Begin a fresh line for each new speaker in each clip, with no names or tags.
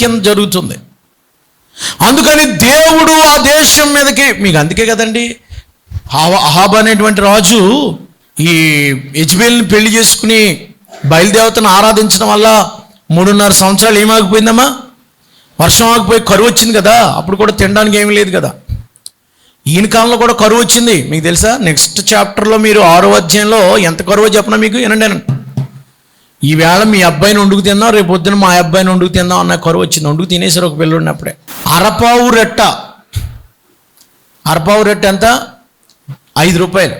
కింద జరుగుతుంది. అందుకని దేవుడు ఆ దేశం మీదకి మీకు అందుకే కదండి హావా- అహాబ్ అనేటువంటి రాజు ఈ యజ్బేల్ని పెళ్ళి చేసుకుని బయలుదేవతను ఆరాధించడం వల్ల మూడున్నర సంవత్సరాలు ఏమాగిపోయిందమ్మా? వర్షం ఆగిపోయి కరువు వచ్చింది కదా అప్పుడు కూడా తినడానికి ఏమీ లేదు కదా. ఈయన కాలంలో కూడా కరువు వచ్చింది. మీకు తెలుసా? నెక్స్ట్ చాప్టర్లో మీరు ఆరో అధ్యాయంలో ఎంత కరువు చెప్పినా మీకు? వినండి వినండి. ఈవేళ మీ అబ్బాయిని వండుకు తిందాం రేపు పొద్దున మా అబ్బాయిని వండుకు తిందాం అన్న కరువు వచ్చింది. వండుకు తినేసారు ఒక పిల్లడు ఉన్నప్పుడే. అరపావు రెట్ట. అరపావు రెట్ట ఎంత? ఐదు రూపాయలు.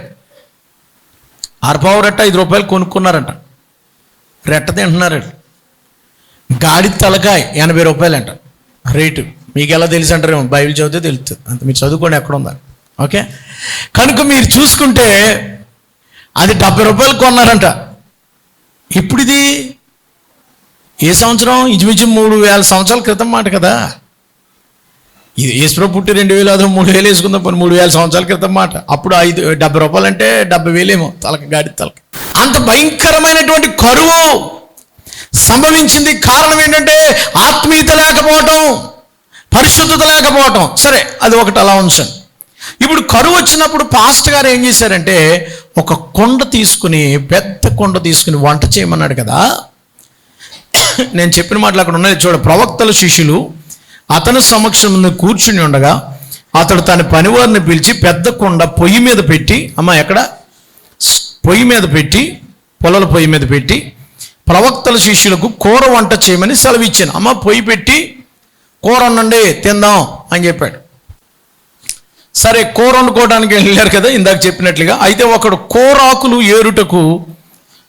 అరపావు రెట్ట ఐదు రూపాయలు కొనుక్కున్నారంట. రెట్ట తింటున్నారు గాడి తలకాయ ఎనభై రూపాయలు అంట రేటు. మీకు ఎలా తెలుసు అంటారేమో బైబిల్ చదివితే తెలుస్తుంది. అంత మీరు చదువుకోండి ఎక్కడ ఉందా. ఓకే? కనుక మీరు చూసుకుంటే అది డెబ్బై రూపాయలు కొన్నారంట. ఇప్పుడిది ఏ సంవత్సరం? ఇంచుమించు మూడు వేల సంవత్సరాల క్రితం మాట కదా. ఇది ఈశ్వర పుట్టి రెండు వేలు అదో మూడు వేలు వేసుకుందాం పని మూడు వేల సంవత్సరాల క్రితం మాట. అప్పుడు ఐదు డెబ్బై రూపాయలు అంటే డెబ్బై వేలేమో తలక గాడి తలక. అంత భయంకరమైనటువంటి కరువు సంభవించింది కారణం ఏంటంటే ఆత్మీయత లేకపోవటం పరిశుద్ధత లేకపోవటం. సరే అది ఒకటి అలా ఉంచండి. ఇప్పుడు కరువు వచ్చినప్పుడు పాస్ట్ గారు ఏం చేశారంటే ఒక కొండ తీసుకుని పెద్ద కొండ తీసుకుని వంట చేయమన్నాడు కదా. నేను చెప్పిన మాటలు అక్కడ ఉన్నాయి. చూడ ప్రవక్తల శిష్యులు అతని సమక్షం ముందు కూర్చుని ఉండగా అతడు తన పనివారిని పిలిచి పెద్ద కొండ పొయ్యి మీద పెట్టి అమ్మ ఎక్కడ? పొయ్యి మీద పెట్టి పొలాల పొయ్యి మీద పెట్టి ప్రవక్తల శిష్యులకు కూర వంట చేయమని సెలవిచ్చాను. అమ్మ పొయ్యి పెట్టి కూర వండండి తిందాం అని చెప్పాడు. సరే కూర వండుకోవడానికి వెళ్ళారు కదా ఇందాక చెప్పినట్లుగా. అయితే ఒకడు కూరాకులు ఏరుటకు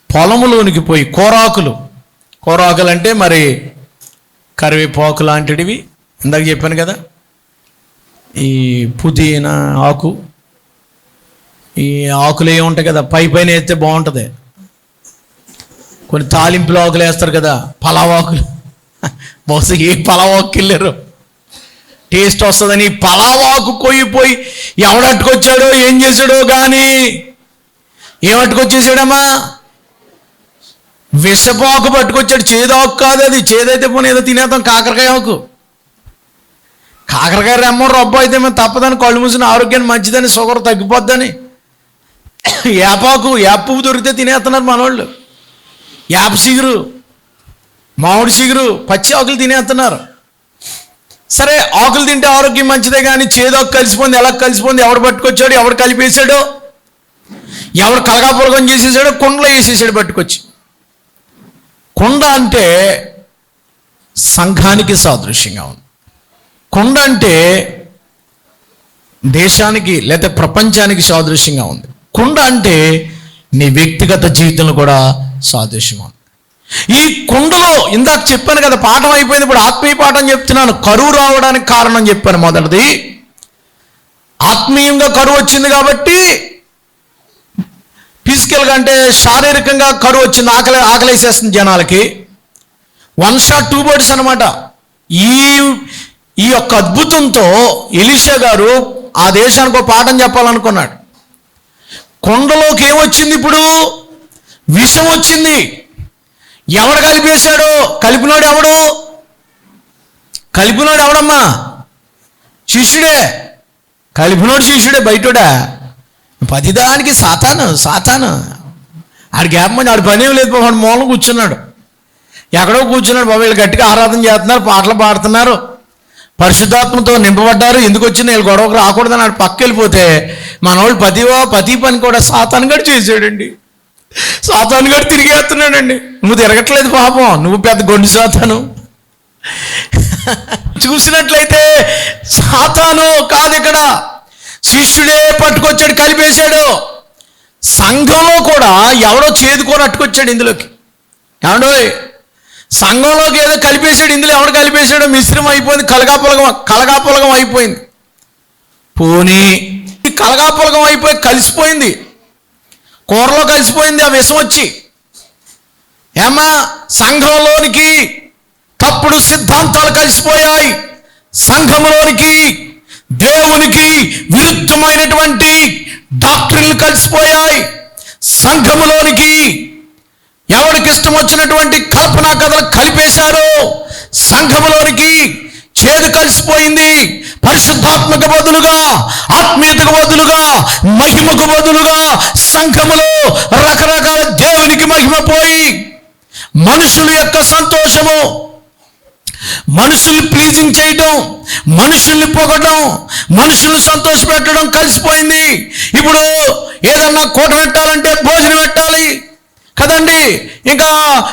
పొలములోనికి పోయి కూరాకులు. కూరాకులు అంటే మరి కరివేపాకు లాంటివి ఇందాక చెప్పాను కదా. ఈ పుదీనా ఆకు ఈ ఆకులు ఉంటాయి కదా పై పైన వేస్తే బాగుంటుంది. కొన్ని తాలింపులు ఆకులు వేస్తారు కదా పలావాకులు బహుశా ఏ పలావాకు వెళ్ళారు. టేస్ట్ వస్తుందని పలావాకు కొయ్యిపోయి ఎవడట్టుకొచ్చాడో ఏం చేశాడో కానీ ఏమట్టుకొచ్చేసాడమ్మా? విషపాకు పట్టుకొచ్చాడు. చేదాకు కాదు అది. చేదైతే పోనీ ఏదో తినేద్దాం కాకరకాయ ఆకు. కాకరకాయ రెమ్మ రొబ్బ అయితే మేము తప్పదని కళ్ళు మూసిన ఆరోగ్యాన్ని మంచిదని షుగర్ తగ్గిపోద్దని. యాపాకు యాప్ పువ్వు దొరికితే తినేస్తున్నారు మనోళ్ళు. యాప సిగురు మామిడి సిగురు పచ్చి ఆకులు తినేస్తున్నారు. సరే ఆకులు తింటే ఆరోగ్యం మంచిదే కానీ చేదోకు కలిసిపోయింది ఎలా కలిసిపోయింది? ఎవడు పట్టుకొచ్చాడు? ఎవడు కలిపేశాడు? ఎవడు కలగాపురగం చేసేసాడో? కుండలో వేసేసాడు పట్టుకొచ్చి. కుండ అంటే సంఘానికి సాదృశ్యంగా ఉంది. కుండ అంటే దేశానికి లేదా ప్రపంచానికి సాదృశ్యంగా ఉంది. కుండ అంటే నీ వ్యక్తిగత జీవితంలో కూడా సాదృశ్యంగా ఉంది. ఈ కుండలో ఇందాక చెప్పాను కదా పాఠం అయిపోయింది ఇప్పుడు ఆత్మీయ పాఠం చెప్తున్నాను. కరువు రావడానికి కారణం చెప్పాను మొదటిది. ఆత్మీయంగా కరువు వచ్చింది కాబట్టి ఫిజికల్గా అంటే శారీరకంగా కరువు వచ్చింది ఆకలి ఆకలేసేస్తుంది జనాలకి. వన్ షాట్ టూ బర్డ్స్ అనమాట ఈ ఈ యొక్క అద్భుతంతో ఎలిషా గారు ఆ దేశానికి ఒక పాఠం చెప్పాలనుకున్నాడు. కొండలోకి ఏమొచ్చింది ఇప్పుడు? విషం వచ్చింది. ఎవడు కలిపేశాడు? కలిపినోడు ఎవడు? కలిపినోడు ఎవడమ్మా? శిష్యుడే. కలిపినోడు శిష్యుడే బయటోడా? పదిదానికి సాతాను సాతాను. ఆడికి గ్యాపమని ఆడు పని ఏం లేదు వాడు మూలం కూర్చున్నాడు. ఎక్కడో కూర్చున్నాడు బాబు వీళ్ళు గట్టిగా ఆరాధన చేస్తున్నారు పాటలు పాడుతున్నారు. పరిశుద్ధాత్మతో నింపబడ్డారు ఎందుకు వచ్చిన వీళ్ళు గొడవకు రాకూడదని ఆడు పక్క వెళ్ళిపోతే మన వాళ్ళు పతి పని కూడా సాతాను గడి చేసాడండి సాతాను గారు తిరిగేస్తున్నాడండి నువ్వు తిరగట్లేదు పాపం. నువ్వు పెద్ద గొండు సాతాను. చూసినట్లయితే సాతాను కాదు ఇక్కడ. శిష్యుడే పట్టుకొచ్చాడు కలిపేశాడు. సంఘంలో కూడా ఎవడో చేదుకొని అట్టుకొచ్చాడు ఇందులోకి. ఏమండో సంఘంలోకి ఏదో కలిపేశాడు ఇందులో ఎవడు కలిపేశాడో మిశ్రమం అయిపోయింది కలగాపులగం కలగాపులగం అయిపోయింది. పోనీ కలగాపులగం అయిపోయి కలిసిపోయింది. కూరలో కలిసిపోయింది ఆ విషం వచ్చి. ఏమా సంఘంలోనికి తప్పుడు సిద్ధాంతాలు కలిసిపోయాయి. సంఘంలోనికి దేవునికి విరుద్ధమైనటువంటి డాక్టర్లు కలిసిపోయాయి. సంఘములోనికి ఎవరికి ఇష్టం వచ్చినటువంటి కల్పనా కథలు కలిపేశారు సంఘములోనికి చేదు కలిసిపోయింది. పరిశుద్ధాత్మక బదులుగా ఆత్మీయతకు బదులుగా మహిమకు బదులుగా సంఘములో రకరకాల దేవునికి మహిమ పోయి మనుషుల యొక్క సంతోషము మనుషుల్ని ప్లీజింగ్ చేయటం మనుషుల్ని పొగటం మనుషుల్ని సంతోషపెట్టడం కలిసిపోయింది. ఇప్పుడు ఏదన్నా కూట పెట్టాలంటే భోజనం పెట్టాలి. కదండి? ఇంకా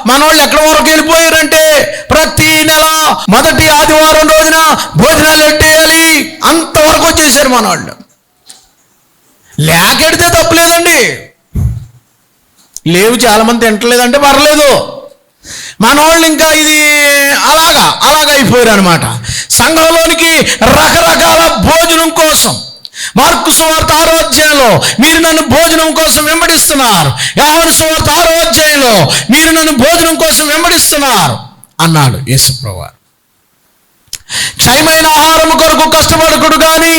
మనోళ్ళు ఎక్కడ వరకు వెళ్ళిపోయారంటే ప్రతి నెల మొదటి ఆదివారం రోజున భోజనాలు ఎట్టేయాలి అంతవరకు వచ్చేసారు మనోళ్ళు. లేకెడితే తప్పులేదండి. లేవు చాలామంది తింటలేదంటే పర్లేదు. మనోళ్ళు ఇంకా ఇది అలాగా అలాగ అయిపోయారు అనమాట సంఘంలోనికి రకరకాల భోజనం కోసం మార్కు సువార్త ఆరో అధ్యాయంలో మీరు నన్ను భోజనం కోసం వెంబడిస్తున్నారు. యావన సువార్త ఆరో అధ్యాయంలో మీరు నన్ను భోజనం కోసం వెంబడిస్తున్నారు అన్నాడు యేసుప్రభు. క్షయమైన ఆహారం కొరకు కష్టపడకుడు కానీ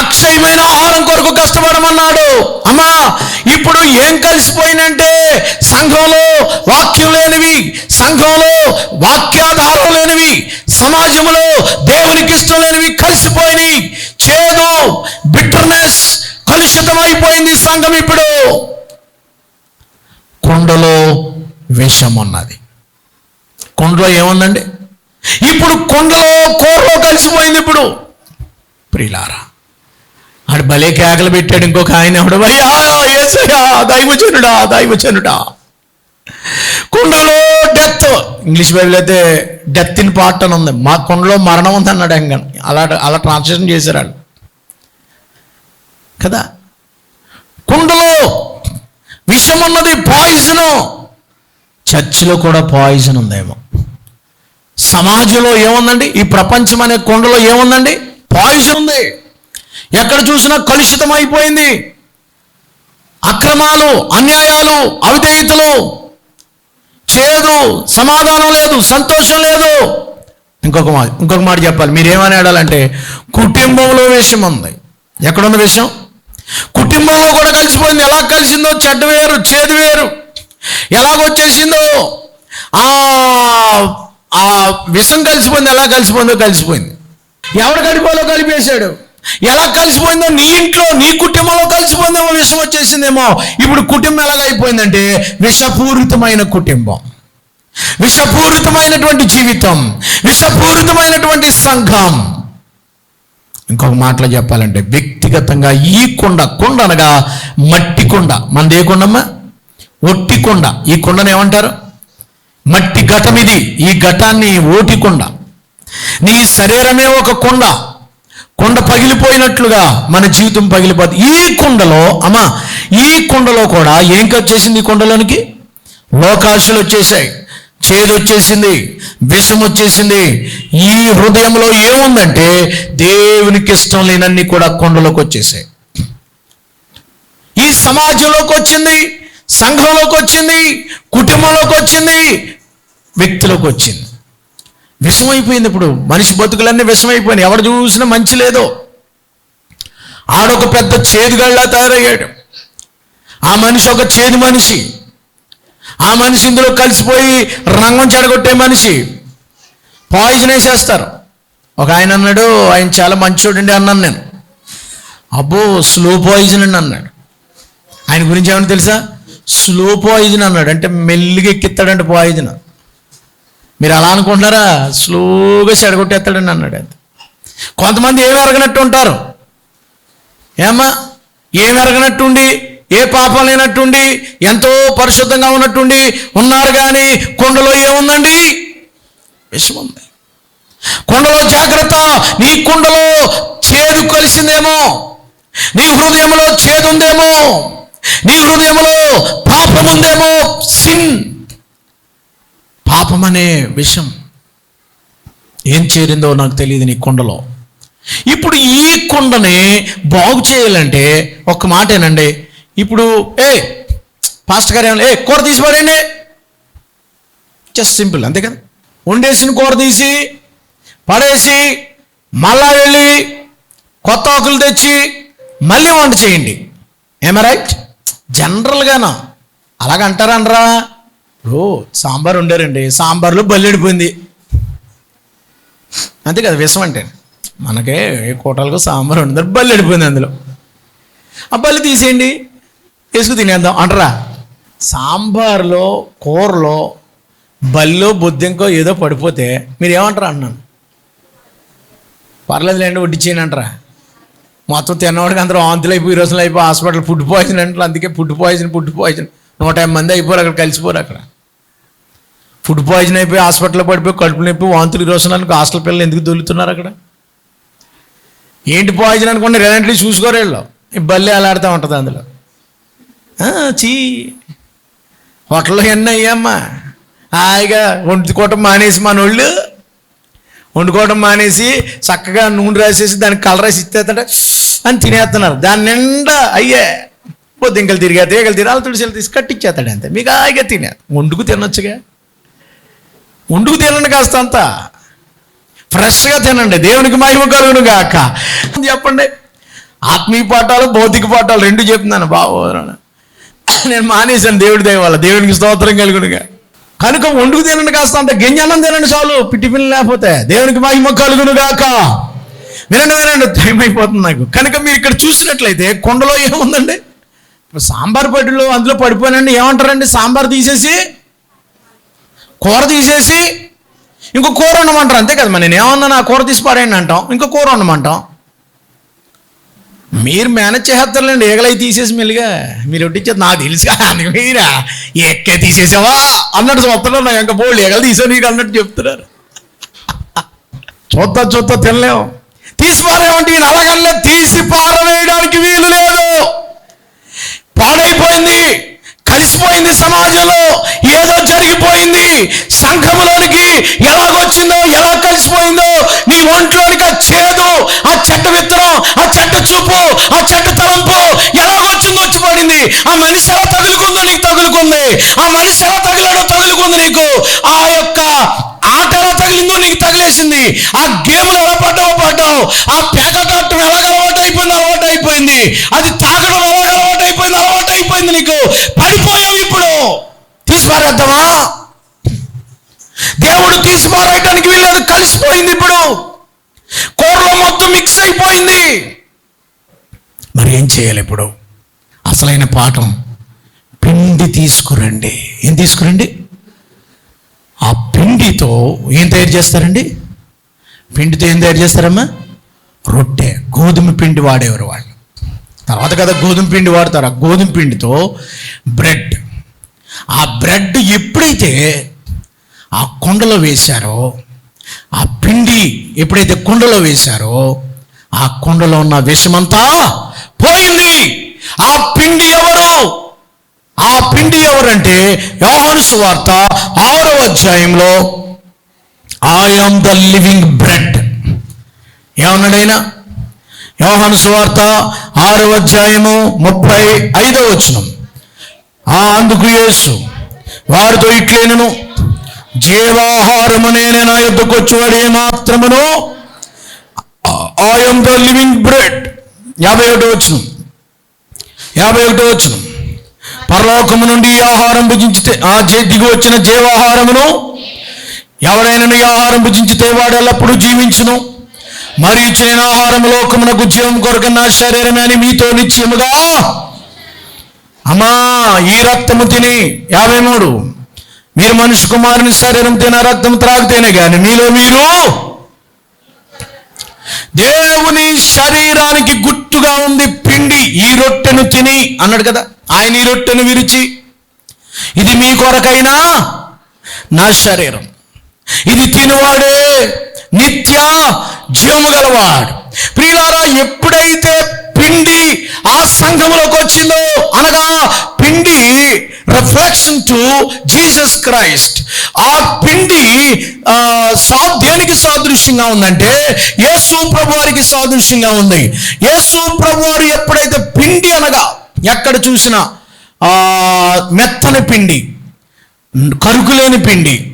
అక్షయమైన ఆహారం కొరకు కష్టపడమన్నాడు. అమ్మా ఇప్పుడు ఏం కలిసిపోయినంటే సంఘంలో వాక్యం లేనివి సంఘంలో వాక్యాధారం లేనివి సమాజంలో దేవునికి ఇష్టం లేనివి కలిసిపోయినాయి. చేదు బిటర్నెస్ కలుషితం అయిపోయింది సంఘం ఇప్పుడు. కొండలో విషం ఉన్నది కొండలో ఏముందండి? ఇప్పుడు కొండలో కూరలో కలిసిపోయింది ఇప్పుడు. ప్రిలారా భలే కేకలు పెట్టాడు ఇంకొక ఆయన ఎవడు. అయ్యా ఏసయ్యా కుండలో డెత్. ఇంగ్లీష్ బైబిల్ అయితే డెత్ ఇన్ పార్ట్ అని ఉంది. మా కుండలో మరణం ఉంది అన్నాడు ఎంగన్ అలా అలా ట్రాన్స్లేషన్ చేశారు. వాళ్ళు కదా? కుండలో విషం ఉన్నది పాయిజను. చర్చిలో కూడా పాయిజన్ ఉందేమో. సమాజంలో ఏముందండి? ఈ ప్రపంచం అనే కొండలో ఏముందండి? పాయిజన్ ఉంది. ఎక్కడ చూసినా కలుషితం అయిపోయింది అక్రమాలు అన్యాయాలు అవిధేయతలు. చేదు సమాధానం లేదు సంతోషం లేదు. ఇంకొక మాట ఇంకొక మాట చెప్పాలి. మీరేమని అడాలంటే కుటుంబంలో విషయం ఉంది. ఎక్కడున్న విషయం? కుటుంబంలో కూడా కలిసిపోయింది. ఎలా కలిసిందో? చెడ్డ వేరు చేదు వేరు. ఎలాగొచ్చేసిందో? ఆ ఆ విషం కలిసిపోయింది. ఎలా కలిసిపోయిందో కలిసిపోయింది. ఎవరు గడిపోలో కలిపేశాడు? ఎలా కలిసిపోయిందో నీ ఇంట్లో నీ కుటుంబంలో కలిసిపోయిందేమో విషం వచ్చేసిందేమో. ఇప్పుడు కుటుంబం ఎలాగైపోయిందంటే విషపూరితమైన కుటుంబం. విషపూరితమైనటువంటి జీవితం. విషపూరితమైనటువంటి సంఘం. ఇంకొక మాటలో చెప్పాలంటే వ్యక్తిగతంగా ఈ కొండ కొండ అనగా మట్టి కొండ. మనది ఏ కొండమ్మా? ఒట్టి కొండ. ఈ కొండను ఏమంటారు? మట్టి ఘటం ఇది. ఈ ఘటాన్ని ఓటి కొండ. నీ శరీరమే ఒక కొండ. కొండ పగిలిపోయినట్లుగా మన జీవితం పగిలిపోతుంది. ఈ కుండలో అమ్మా ఈ కుండలో కూడా ఏం వచ్చేసింది ఈ కొండలోనికి? లోకాశలు వచ్చేసాయి చేదు వచ్చేసింది విషం వచ్చేసింది. ఈ హృదయంలో ఏముందంటే దేవునికి ఇష్టం లేనన్ని కూడా కొండలోకి వచ్చేసాయి. ఈ సమాజంలోకి వచ్చింది సంఘంలోకి వచ్చింది కుటుంబంలోకి వచ్చింది వ్యక్తిలోకి వచ్చింది. విషమైపోయింది ఇప్పుడు మనిషి బతుకులన్నీ విషమైపోయినాయి. ఎవరు చూసినా మంచి లేదు. ఆడొక పెద్ద చేదుగళ్ళ తయారయ్యాడు. ఆ మనిషి ఒక చేదు మనిషి. ఆ మనిషి ఇందులో కలిసిపోయి రంగం చెడగొట్టే మనిషి. పాయిజన్ వేసేస్తారు. ఒక ఆయన అన్నాడు ఆయన చాలా మంచోడండి అన్నాను నేను. అబ్బో స్లో పాయిజన్ అండి అన్నాడు. ఆయన గురించి ఏమన్నా తెలుసా? స్లో పాయిజన్ అన్నాడు. అంటే మెల్లిగా ఎక్కిస్తాడంటే పాయిజన్. మీరు అలా అనుకుంటున్నారా? స్లోగా చెడగొట్టేస్తాడని అన్నాడు అంత కొంతమంది ఏమి ఎరగనట్టు ఉంటారు? ఏమ్మా? ఏమి ఎరగనట్టుండి ఏ పాపం లేనట్టుండి? ఎంతో పరిశుద్ధంగా ఉన్నట్టుండి? ఉన్నారు కానీ కొండలో ఏముందండి? విషం ఉంది కొండలో జాగ్రత్త. నీ కుండలో చేదు కలిసిందేమో. నీ హృదయంలో చేదు ఉందేమో నీ హృదయంలో పాపం ఉందేమో సిన్. పాపం అనే విషయం ఏం చేరిందో నాకు తెలియదు నీ కొండలో. ఇప్పుడు ఈ కొండని బాగు చేయాలంటే ఒక్క మాటేనండి ఇప్పుడు ఏ పాస్టర్ గారు ఏమన్నా ఏ కూర తీసి జస్ట్ సింపుల్ అంతే కదా? వండేసిన కూర తీసి పడేసి మళ్ళా వెళ్ళి కొత్త ఆకులు తెచ్చి మళ్ళీ వంట చేయండి. ఏమ రైట్ జనరల్గానా అలాగంటారా అనరా? ఇప్పుడు సాంబార్ ఉండారండి సాంబార్లో బల్లెడిపోయింది. అంతే కదా విషం అంటే. మనకే ఏ కూటలకు సాంబార్ ఉండదు బల్లెడిపోయింది అందులో. ఆ బల్లి తీసేయండి. వేసుకు తినేద్దాం. అంటారా? సాంబార్లో కూరలో బల్లో బొద్దింకో ఏదో పడిపోతే మీరు ఏమంటారా అన్నాను. పర్లేదులేండి వడ్డించేయండి అంటారా? మొత్తం తిన్నవాడికి అందరూ వాంతులు అయిపోయి రోజులు అయిపోయి హాస్పిటల్ ఫుడ్ పాయిజన్ అంటారు అందుకే ఫుడ్ పాయిజన్ ఫుడ్ పాయిజన్. నూట యాభై మంది అయిపోరు అక్కడ కలిసిపోరు అక్కడ. ఫుడ్ పాయిజన్ అయిపోయి హాస్పిటల్లో పడిపోయి కడుపు నొప్పి వాంతులు రోజునానికి హాస్టల్ పిల్లలు ఎందుకు దొరుకుతున్నారు అక్కడ? ఏంటి పాయిజన్ అనుకుంటే రేదంట్లో చూసుకోరు వీళ్ళు. బల్లి అలాడుతూ ఉంటుంది అందులో. చీ. హోటల్లో ఎన్ని అయ్యమ్మా? హాయిగా వండుకోవటం మానేసి మనోళ్ళు. వండుకోవటం మానేసి చక్కగా నూనె రాసేసి దానికి కలర్ రాసి ఇచ్చేస్తుంటే అని తినేస్తున్నారు. దాని నిండా అయ్యే. పొద్దుంకలు తిరిగా తీగలు తిరిగి తుడిసెలు తీసి కట్టించేస్తాడు అంతే. మీకు హాయిగా తినే. వండుకు తినొచ్చుగా. వండుకు తినండి కాస్త అంతా. ఫ్రెష్గా తినండి. దేవునికి మహిమ కలుగును గాక చెప్పండి. ఆత్మీయ పాఠాలు భౌతిక పాఠాలు రెండు చెప్తున్నాను. బాబు నేను మానేశాను దేవుడి దయ దేవునికి స్తోత్రం కలుగునుగా. కనుక వండుకు తినండి కాస్త అంత. గింజనం తినండి చాలు. పిట్టి లేకపోతే దేవునికి మహిమ కలుగును గాక వినండి వినండి. టైం అయిపోతుంది నాకు. కనుక మీరు ఇక్కడ చూసినట్లయితే కొండలో ఏముందండి? సాంబార్ పట్టులో అందులో పడిపోయినండి. ఏమంటారండి? సాంబార్ తీసేసి కూర తీసేసి ఇంకో కూర ఉండమంటారు అంతే కదా మరి నేను ఏమన్నా నా కూర తీసి పారేయండి అంటాం. ఇంకో కూర ఉండమంటాం మీరు మేనేజ్ చేస్తారులేండి ఏగలై తీసేసి మెల్లిగా మీరు ఒట్టించేది నాకు తెలుసు అని మీరా? ఎక్కే తీసేసావా? అన్నట్టు చూస్తున్నారు. నా ఇంకా బోళ్ళు ఎగలు తీసా నీకు అన్నట్టు చెప్తున్నారు. చూద్దా చూద్దా తినలేము తీసి పారేమంటే ఈయన అలాగల్లే తీసి పారవేయడానికి వీలు లేదు. పాడైపోయింది. కలిసిపోయింది సమాజంలో. ఏదో జరిగిపోయింది. సంఘములోనికి ఎలాగొచ్చిందో ఎలా కలిసిపోయిందో నీ ఒంట్లోనికి ఆ చేదు ఆ చెడ్డ విత్తనం ఆ చెడ్డ చూపు ఆ చెడ్డ తలంపు ఎలాగొచ్చిందో వచ్చి పడింది. ఆ మనిషి ఎలా తగులుకుందో నీకు తగులుకుంది. ఆ మనిషి ఎలా తగిలాడో తగులుకుంది నీకు. ఆ యొక్క ఆట తగిలిందో నీకు తగిలేసింది. ఆ గేమ్లు ఎలా పడ్డావో. పడ్డావు ఆ పేకటాటం ఎలాగ అలవాటు అయిపోయింది అలవాటు అయిపోయింది. అది తాగడం ఎలాగ అలవాటు అయిపోయింది అలవాటు అయిపోయింది నీకు. పడిపోయావు ఇప్పుడు. తీసి దేవుడు తీసి పారేయడానికి వీళ్ళది కలిసిపోయింది ఇప్పుడు. కూరలో మొత్తం మిక్స్ అయిపోయింది. మరి ఏం చేయాలి ఇప్పుడు? అసలైన పాఠం. పిండి తీసుకురండి. ఏం తీసుకురండి? ఆ పిండితో ఏం తయారు చేస్తారండి? పిండితో ఏం తయారు చేస్తారమ్మా? రొట్టె గోధుమ పిండి వాడేవారు వాళ్ళు. తర్వాత కదా గోధుమ పిండి వాడతారు. ఆ గోధుమ పిండితో బ్రెడ్. ఆ బ్రెడ్ ఎప్పుడైతే ఆ కుండలో వేశారో ఆ పిండి ఎప్పుడైతే కుండలో వేశారో ఆ కుండలో ఉన్న విషమంతా పోయింది. ఆ పిండి ఎవరు ఆ పిండి ఎవరంటే యోహాను వార్త ఆరో అధ్యాయంలో ఐఎమ్ ద లివింగ్ బ్రెడ్ ఏమన్నాడైనా? యోహాను సువార్త ఆరో అధ్యాయము ముప్పై ఐదో వచనం. ఆ అందుకు యేసు వారితో ఇట్లేనను జీవాహారము నేనే నా యుద్ధకు వచ్చేవాడు ఏ మాత్రమును ఐఎమ్ ద లివింగ్ బ్రెడ్ యాభై ఒకటో వచనం. యాభై ఒకటో వచనం. పరలోకము నుండి ఈ ఆహారం భుజించితే ఆ జే- దిగి వచ్చిన జీవాహారమును ఎవరైనా ఈ ఆహారం భుజించితే వాడు ఎల్లప్పుడూ జీవించును. మరియు చేయని ఆహారం లోకమునకు జీవం కొరకు నా శరీరమే అని మీతో నిశ్చయముగా అమ్మా ఈ రక్తము తిని యాభై మూడు. మీరు మనుషు కుమారుని శరీరం తిన రక్తం త్రాగితేనే కానీ మీలో మీరు దేవుని శరీరానికి గుర్తుగా ఉంది పిండి ఈ రొట్టెను తిని అన్నాడు కదా. ఆయన ఈ రొట్టెను విరిచి ఇది మీ కొరకైనా? నా శరీరం. ఇది తినువాడే నిత్య జీవము గలవాడు. ప్రియులారా ఎప్పుడైతే పిండి ఆ సంఘములోకి వచ్చిందో అనగా పిండి రిఫ్లెక్షన్ టు జీసస్ క్రైస్ట్ ఆ పిండి సా దేనికి సాదృశ్యంగా ఉందంటే యేసు ప్రభు వారికి సాదృశ్యంగా ఉంది. యేసు ప్రభు వారు ఎప్పుడైతే పిండి అనగా ఎక్కడ చూసినా మెత్తని పిండి కరుకులేని పిండి.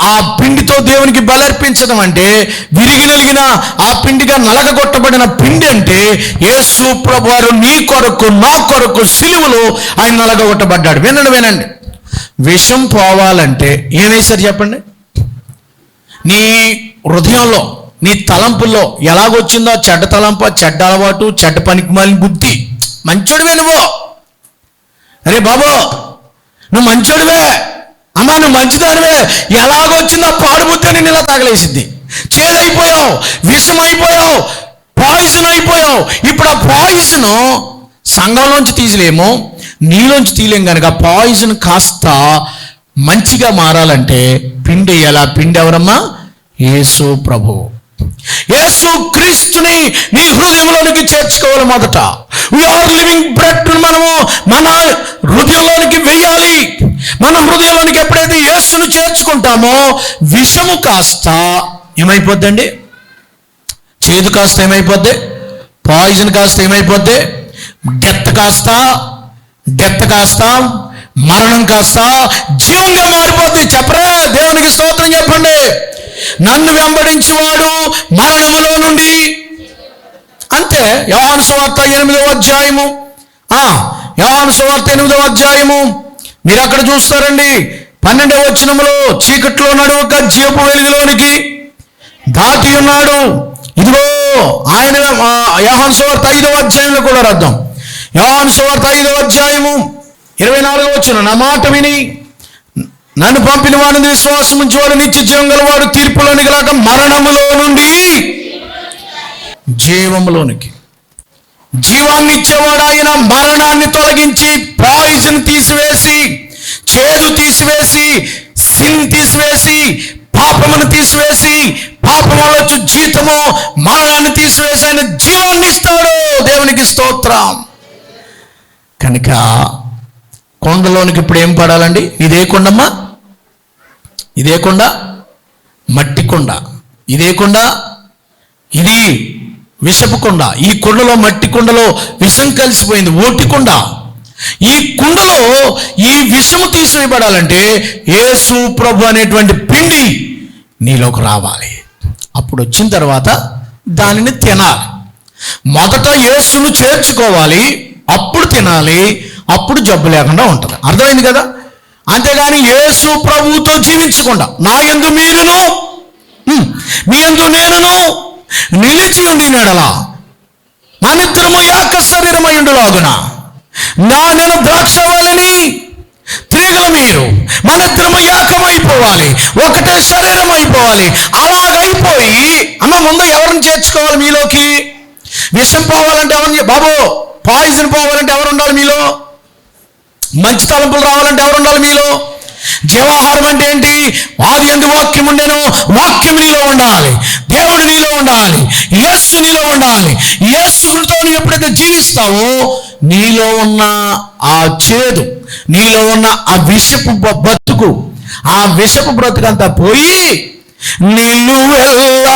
ఆ పిండితో దేవునికి బలర్పించడం అంటే విరిగి నలిగిన ఆ పిండిగా నలగగొట్టబడిన పిండి అంటే యేసు ప్రభువారు నీ కొరకు నా కొరకు సిలువలో ఆయన నలగగొట్టబడ్డాడు. వినండి వినండి. విషం పోవాలంటే ఏమేశారు చెప్పండి? నీ హృదయంలో నీ తలంపుల్లో ఎలాగొచ్చిందో చెడ్డ తలంప చెడ్డ అలవాటు చెడ్డ పనికి మాలిన బుద్ధి. మంచోడివే నువ్వు. అరే బాబు నువ్వు మంచోడివే. అమ్మా నువ్వు మంచిదానివే. ఎలాగొచ్చిందో ఆ పాడు ఇలా తగలేసింది. చేదైపోయావు విషం అయిపోయావు పాయిజన్ అయిపోయావు. ఇప్పుడు ఆ పాయిజన్ సంఘంలోంచి తీసిలేము నీలోంచి తీయలేం కనుక పాయిజన్ కాస్త మంచిగా మారాలంటే పిండి ఎలా పిండి ఎవరమ్మా? యేసు ప్రభువు యేసు క్రీస్తుని నీ హృదయంలోనికి చేర్చుకోవాలి మొదట. వీఆర్ లివింగ్ బ్రెడ్ మనము మన హృదయంలోనికి వెయ్యాలి మన హృదయంలోనికి ఎప్పుడైతే యేసును చేర్చుకుంటామో విషము కాస్త ఏమైపోద్దండి? చేదు కాస్త ఏమైపోద్ది? పాయిజన్ కాస్త ఏమైపోద్ది? డెత్ కాస్త డెత్ కాస్త మరణం కాస్త జీవంగా మారిపోద్ది. చెప్పరా? దేవునికి స్తోత్రం చెప్పండి. నన్ను వెంబడించేవాడు మరణములో నుండి. అంతే యోహాను సువార్త ఎనిమిదవ అధ్యాయము. ఆ యోహాను సువార్త ఎనిమిదవ అధ్యాయము. మీరు అక్కడ చూస్తారండి? పన్నెండవ వచనములో చీకట్లో నడువక జీవపు వెలుగులోనికి దాటి ఉన్నాడు. ఇదిగో ఆయన ఆ, యోహాను సువార్త ఐదవ అధ్యాయంలో కూడా రద్దాం. యోహాను సువార్త ఐదవ అధ్యాయము ఇరవై నాలుగవ వచ్చిన నా మాట విని నన్ను పంపిన వాడిని విశ్వాసం ఉంచేవాడు నిత్య జీవం గలవాడు తీర్పులోని గలక మరణములో నుండి జీవములోనికి. జీవాన్ని ఇచ్చేవాడు ఆయన మరణాన్ని తొలగించి పాయిజన్ తీసివేసి చేదు తీసివేసి సిన్ తీసివేసి పాపమును తీసివేసి పాపం వచ్చు జీతము మరణాన్ని తీసివేసి ఆయన జీవాన్ని ఇస్తాడు. దేవునికి స్తోత్రం. కనుక కొండలోనికి ఇప్పుడు ఏం పడాలండి. ఇదే కొండమ్మా? ఇదే కొండ? మట్టి కొండ. ఇదే కొండ? ఇది విషపు కొండ. ఈ కొండలో మట్టి కొండలో విషం కలిసిపోయింది. ఓటి కొండ. ఈ కుండలో ఈ విషము తీసివేయబడాలంటే యేసు ప్రభు అనేటువంటి పిండి నీలోకి రావాలి. అప్పుడు వచ్చిన తర్వాత దానిని తినాలి. మొదట యేసును చేర్చుకోవాలి. అప్పుడు తినాలి. అప్పుడు జబ్బు లేకుండా ఉంటుంది. అర్థమైంది కదా? అంతేగాని యేసు ప్రభువుతో జీవించకుండా నా ఎందు మీరును మీ ఎందు నేనును నిలిచి ఉండి నెడలా మనిద్దరము యాక శరీరమయుండులాగున నా నేను ద్రాక్షవల్లిని తీగల మీరు మనిద్దరము ఏకమైపోవాలి ఒకటే శరీరం అయిపోవాలి అలాగైపోయి అమ్మ ముందు ఎవరిని చేర్చుకోవాలి మీలోకి? విషం పోవాలంటే ఎవరిని బాబు పాయిజన్ పోవాలంటే ఎవరు ఉండాలి మీలో? మంచి తలంపులు రావాలంటే ఎవరు ఉండాలి మీలో? జీవాహారం అంటే ఏంటి? ఆది ఎందు వాక్యం ఉండేను వాక్యం నీలో ఉండాలి. దేవుడు నీలో ఉండాలి. యస్సు నీలో ఉండాలి. యస్సుతో నువ్వు ఎప్పుడైతే జీవిస్తావో నీలో ఉన్న ఆ చేదు నీలో ఉన్న ఆ విషపు బతుకు ఆ విషపు బ్రతుకంతా పోయి నిలువెల్ల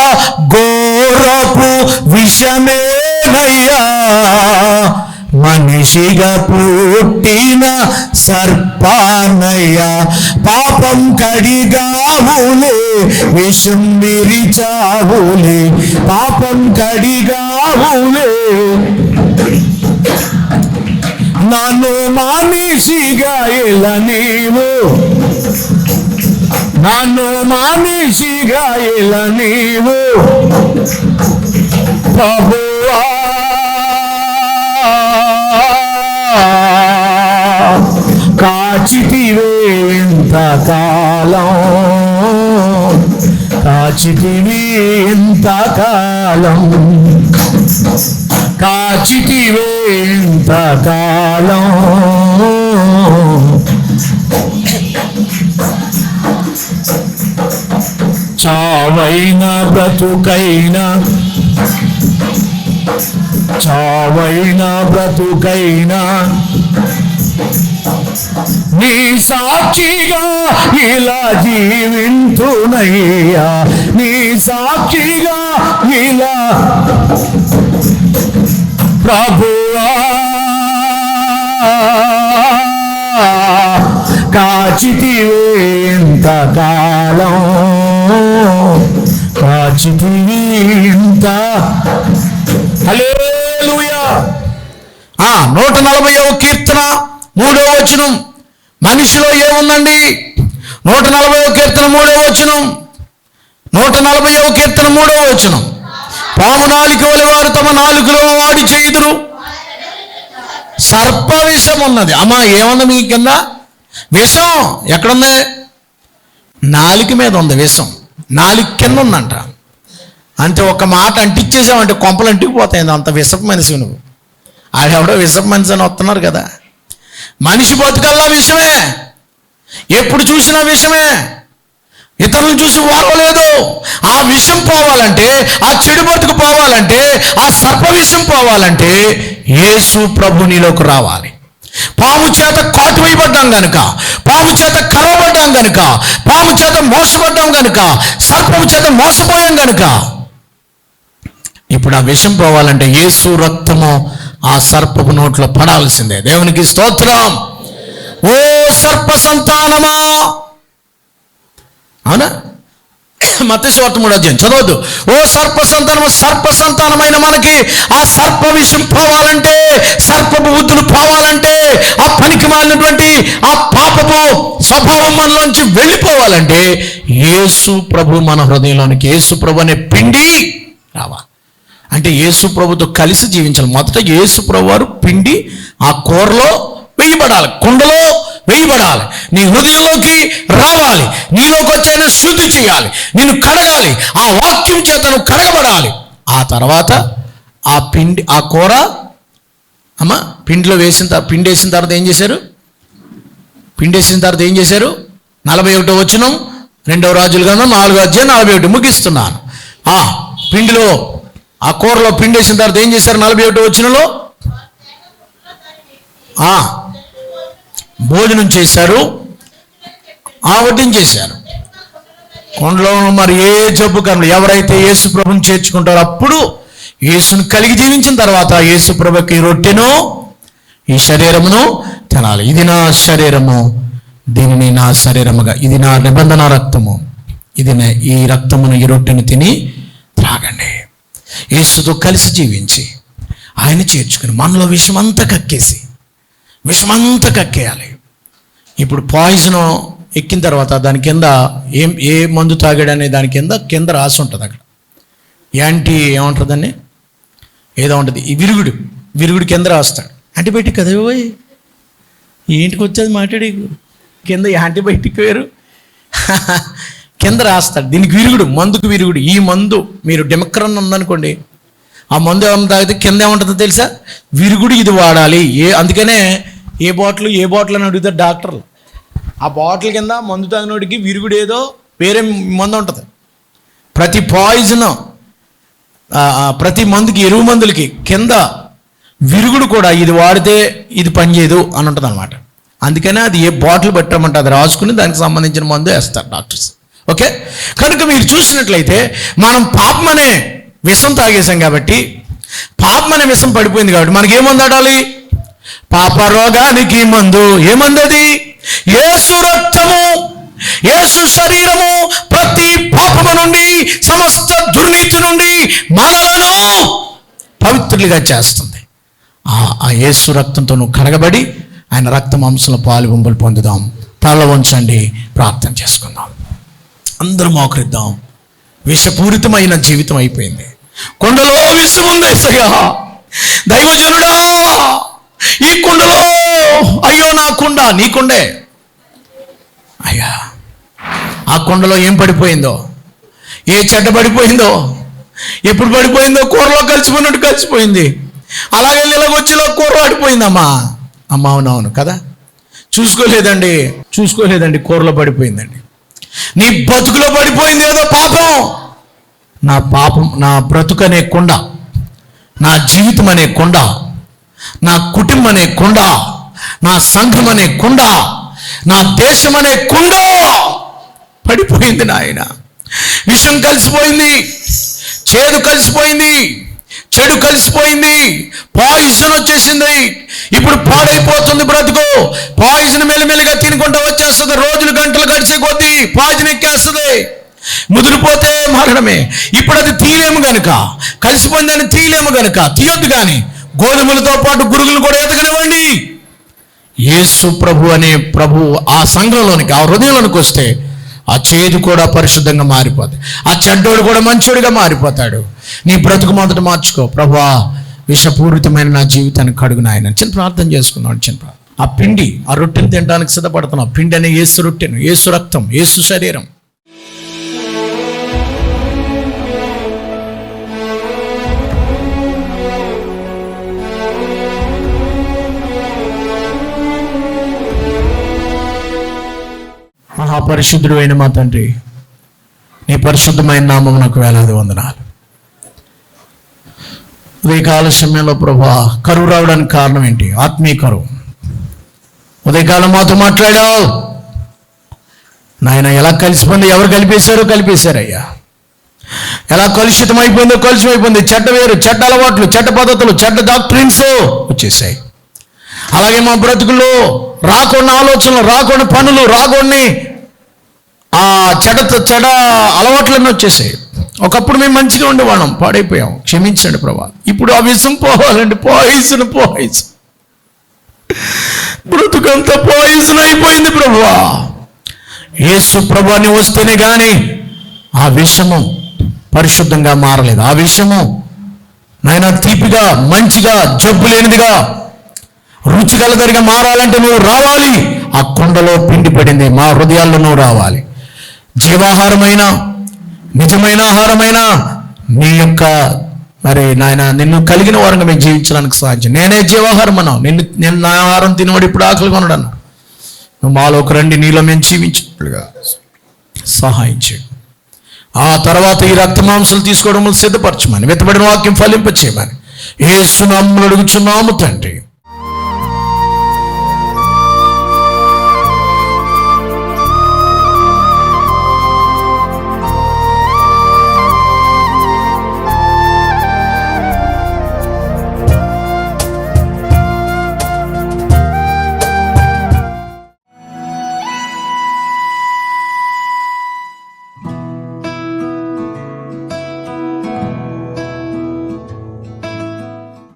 ఘోరపు విషమేనయ్యా. మనిషిగా పుట్టిన సర్పానయ్య పాపం కడిగావులే విషం విరిచావులే. పాపం కడిగావులే. నన్ను మనిషిగా ఇలా నీవు? నన్ను మనిషిగా ఇలా నీవు? ప్రభువా కాచితివే కాలం? కాచితివే ఇంత కాలం? కాచితివే ఎంత కాలం? చావైన బ్రతుకైన? చావైన బ్రతుకైనా? నీ సాక్షిగా ఇలా జీవింతునయ్యా. నీ సాక్షిగా ఇలా ప్రభువా. కాచితివే ఎంత కాలం కాచితివే ఎంత హల్లెలూయా. ఆ నూట నలభైవ కీర్తన మూడో వచనం. మనిషిలో ఏముందండి? నూట నలభై కీర్తన మూడో వచనం. నూట నలభై కీర్తన మూడో వచనం. పాము నాలుక వలె వారు తమ నాలుకలో వాడి చేయుదురు. సర్ప విషం ఉన్నది. అమ్మా ఏముంది మీ కింద? విషం ఎక్కడుంది? నాలుక మీద ఉంది విషం నాలుక కింద ఉందంట. అంటే ఒక మాట అంటించేసామంటే కొంపలు అంటికిపోతాయి. అంత విషపు మనిషి నువ్వు. ఆడెవడో విషపు మనిషి అని వస్తున్నారు కదా. మనిషి బతుకల్లా విషమే ఎప్పుడు చూసినా విషమే ఇతరులను చూసి వాడలేదు. ఆ విషం పోవాలంటే ఆ చెడు బతుకు పోవాలంటే ఆ సర్ప విషం పోవాలంటే యేసు ప్రభు నీలోకి రావాలి. పాము చేత కాటు గనుక పాము చేత కరవబడ్డాం గనుక పాము చేత మోసపడ్డాం గనుక సర్పము చేత మోసపోయాం గనుక ఇప్పుడు ఆ విషం పోవాలంటే యేసు రక్తము ఆ సర్పపు నోట్లో పడాల్సిందే. దేవునికి స్తోత్రం. ఓ సర్ప సంతానమా? అవునా? మత్స్యవార్త మూడు అధ్యాయం చదవద్దు. ఓ సర్ప సంతానము? సర్ప సంతానమైన మనకి ఆ సర్ప విషయం పోవాలంటే సర్పపు బుద్ధులు పోవాలంటే ఆ పనికి మాలినటువంటి ఆ పాపపు స్వభావం మనలోంచి వెళ్ళిపోవాలంటే యేసు ప్రభు మన హృదయంలోనికి యేసు ప్రభు అనే పిండి రావాలి. అంటే యేసు ప్రభుతో కలిసి జీవించాలి. మొదట యేసు ప్రభు వారు పిండి ఆ కూరలో వేయబడాలి. కుండలో వేయబడాలి. నీ హృదయంలోకి రావాలి. నీలోకి వచ్చైనా శుద్ధి చేయాలి. నేను కడగాలి. ఆ వాక్యం చేత నువ్వు కడగబడాలి. ఆ తర్వాత ఆ పిండి ఆ కూర అమ్మ పిండిలో వేసిన తర్వాత పిండి వేసిన తర్వాత ఏం చేశారు? పిండి వేసిన తర్వాత ఏం చేశారు? నలభై ఒకటో వచ్చినం రెండవ రాజులు కదా నాలుగో అధ్యాయం నలభై ఒకటి ముగిస్తున్నాను. ఆ పిండిలో ఆ కూరలో పిండి వేసిన తర్వాత ఏం చేశారు? నలభై ఒకటి వచ్చినలో ఆ భోజనం చేశారు ఆ చేశారు. కొండలో మరి ఏ జబ్బు కనుక ఎవరైతే యేసు ప్రభుని చేర్చుకుంటారో అప్పుడు యేసును కలిగి జీవించిన తర్వాత యేసు ప్రభుకి రొట్టెను ఈ శరీరమును తినాలి. ఇది నా శరీరము దీనిని నా శరీరముగా. ఇది నా నిబంధన రక్తము. ఇది ఈ రక్తమును ఈ రొట్టెను తిని యేసుతో కలిసి జీవించి ఆయన చేర్చుకుని మనలో విషమంతా కక్కేసి విషమంతా కక్కేయాలి. ఇప్పుడు పాయిజన్ ఎక్కిన తర్వాత దాని కింద ఏం ఏ మందు తాగాడనే దాని కింద కింద రాసి ఉంటుంది అక్కడ. యాంటీ ఏమంటుంది ఏదో ఉంటుంది. ఈ విరుగుడు విరుగుడు కింద రాస్తాడు. యాంటీబయాటిక్ కదా పోయి ఏంటికి వచ్చేది మాట్లాడి కింద యాంటీబయాటిక్ వేరు. కింద రాస్తాడు. దీనికి విరుగుడు మందుకు విరుగుడు. ఈ మందు మీరు డెమక్రన్ ఉందనుకోండి ఆ మందు ఏమన్నా తాగితే కింద ఏముంటుందో తెలుసా? విరుగుడు ఇది వాడాలి. ఏ అందుకనే ఏ బాటిల్ ఏ బాటిల్ అని అడుగుతారు డాక్టర్లు. ఆ బాటిల్ కింద మందు తాగినోడికి విరుగుడు ఏదో వేరే మందు ఉంటుంది. ప్రతి పాయిజన్ ప్రతి మందుకి ఎరువు మందులకి కింద విరుగుడు కూడా ఇది వాడితే ఇది పనిచేయదు అని ఉంటుంది అనమాట అందుకనే అది ఏ బాటిల్ పెట్టమంటే అది రాసుకుని దానికి సంబంధించిన మందు వేస్తారు డాక్టర్స్. ఓకే? కనుక మీరు చూసినట్లయితే మనం పాపం అనే విషం తాగేసాం కాబట్టి పాపం అనే విషం పడిపోయింది కాబట్టి మనకి ఏ ఆడాలి పాప రోగానికి మందు. ఏ అది? ఏసు రక్తము. ఏసు శరీరము ప్రతి పాపము నుండి సమస్త దుర్నీతి నుండి మనలను పవిత్రులుగా చేస్తుంది. ఆ ఆ యేసు రక్తంతో నువ్వు కడగబడి ఆయన రక్త మాంసంలో పాలు బొంబలు పొందుదాం. తల ఉంచండి. ప్రార్థన చేసుకుందాం. అందరూ మోకరిద్దాం విషపూరితమైన జీవితం అయిపోయింది. కొండలో విషం ఉంది ఏసయ్యా. దైవజనుడా. ఈ కుండలో. అయ్యో నా కుండ నీ కుండే. అయ్యా ఆ కుండలో ఏం పడిపోయిందో? ఏ చెడ్డ పడిపోయిందో? ఎప్పుడు పడిపోయిందో? కూరలో కలిసిపోయినట్టు కలిసిపోయింది. అలాగే ఇలాగొచ్చిలో కూర పడిపోయిందమ్మా అమ్మ అవునవును కదా? చూసుకోలేదండి. చూసుకోలేదండి కూరలో పడిపోయిందండి. నీ బతుకులో పడిపోయింది ఏదో పాపం. నా పాపం నా బ్రతుకు అనే కొండ నా జీవితం అనే కొండ నా కుటుంబం అనే కొండ నా సంఘం అనే కొండ నా దేశం అనే కుండ. పడిపోయింది నాయన. విషం కలిసిపోయింది చేదు కలిసిపోయింది. చెడు కలిసిపోయింది. పాయిజన్ వచ్చేసింది. ఇప్పుడు పాడైపోతుంది బ్రతుకు. పాయిజన్ మెల్లిమెల్లిగా తినుకుంటూ వచ్చేస్తుంది. రోజులు గంటలు గడిచే కొద్దీ పాయిజన్ ఎక్కేస్తుంది. ముదిరిపోతే మరణమే. ఇప్పుడు అది తీయలేము గనుక. కలిసిపోయిందని తీయలేము గనుక. తీయొద్దు కానీ గోధుమలతో పాటు గురుగులు కూడా ఎదగనివ్వండి. యేసు ప్రభు అనే ప్రభు ఆ సంఘంలోనికి ఆ హృదయంలోనికి వస్తే ఆ చేదు కూడా పరిశుద్ధంగా మారిపోతాయి ఆ చెడ్డోడు కూడా మంచోడిగా మారిపోతాడు. నీ బ్రతుకు మొదట మార్చుకో. ప్రభా విషపూరితమైన నా జీవితాన్ని కడుగునాయన చిన్న ప్రార్థన చేసుకున్నాడు చిన్న ప్రార్థన. ఆ పిండి ఆ రొట్టెని తినడానికి సిద్ధపడుతున్నాం. పిండి అనే ఏసు రొట్టెను ఏసు రక్తం ఏసు శరీరం. మహాపరిశుద్ధుడు అయిన మా తండ్రి నీ పరిశుద్ధమైన నామం నాకు వేలాది వందనాలు. ఉదయకాల సమయంలో ప్రభా కరువు రావడానికి కారణం ఏంటి? ఆత్మీయ కరువు. ఉదయకాలం మాతో మాట్లాడావు. నాయన ఎలా కలిసిపోయింది ఎవరు కలిపేశారో కలిపేశారయ్యా. ఎలా కలుషితం అయిపోయిందో కలుషితం అయిపోయింది. చెడ్డ వేరు చెడ్డ అలవాట్లు చెడ్డ పద్ధతులు చెడ్డ డాక్టరీన్స్ వచ్చేసాయి. అలాగే మా బ్రతుకుల్లో రాకుండా ఆలోచనలు రాకుండా పనులు రాకుండా ఆ చెడ చెడ అలవాట్లన్నీ వచ్చేసాయి. ఒకప్పుడు మేము మంచిగా ఉండేవాళ్ళం పాడైపోయాం. క్షమించండి ప్రభా. ఇప్పుడు ఆ విషం పోవాలండి. పాయిజన్ పాయిజన్ బ్రతుకంతా పాయిజన్ అయిపోయింది ప్రభువా యేసు ప్రభాని వస్తేనే కానీ ఆ విషము పరిశుద్ధంగా మారలేదు. ఆ విషము నాయన తీపిగా మంచిగా జబ్బు లేనిదిగా రుచి కలదరిగా మారాలంటే నువ్వు రావాలి. ఆ కొండలో పిండి పడింది మా హృదయాల్లో నువ్వు రావాలి. జీవాహారమైన నిజమైన ఆహారమైన నీ యొక్క మరి నాయన నిన్ను కలిగిన వారంగా మేము జీవించడానికి సాధ్యం. నేనే జీవాహారం అన్నావు నిన్ను నేను నా ఆహారం తినవాడు ఇప్పుడు ఆకలి కొనడన్నా నువ్వు మాలోకి రండి నీలో మేము జీవించినట్లుగా సహాయం చేయండి. ఆ తర్వాత ఈ రక్త మాంసాలు తీసుకోవడం సిద్ధపరచమని వెతబడిన వాక్యం ఫలింపచేయమని. ఏ సునాములు అడుగుచున్నాము తండ్రి.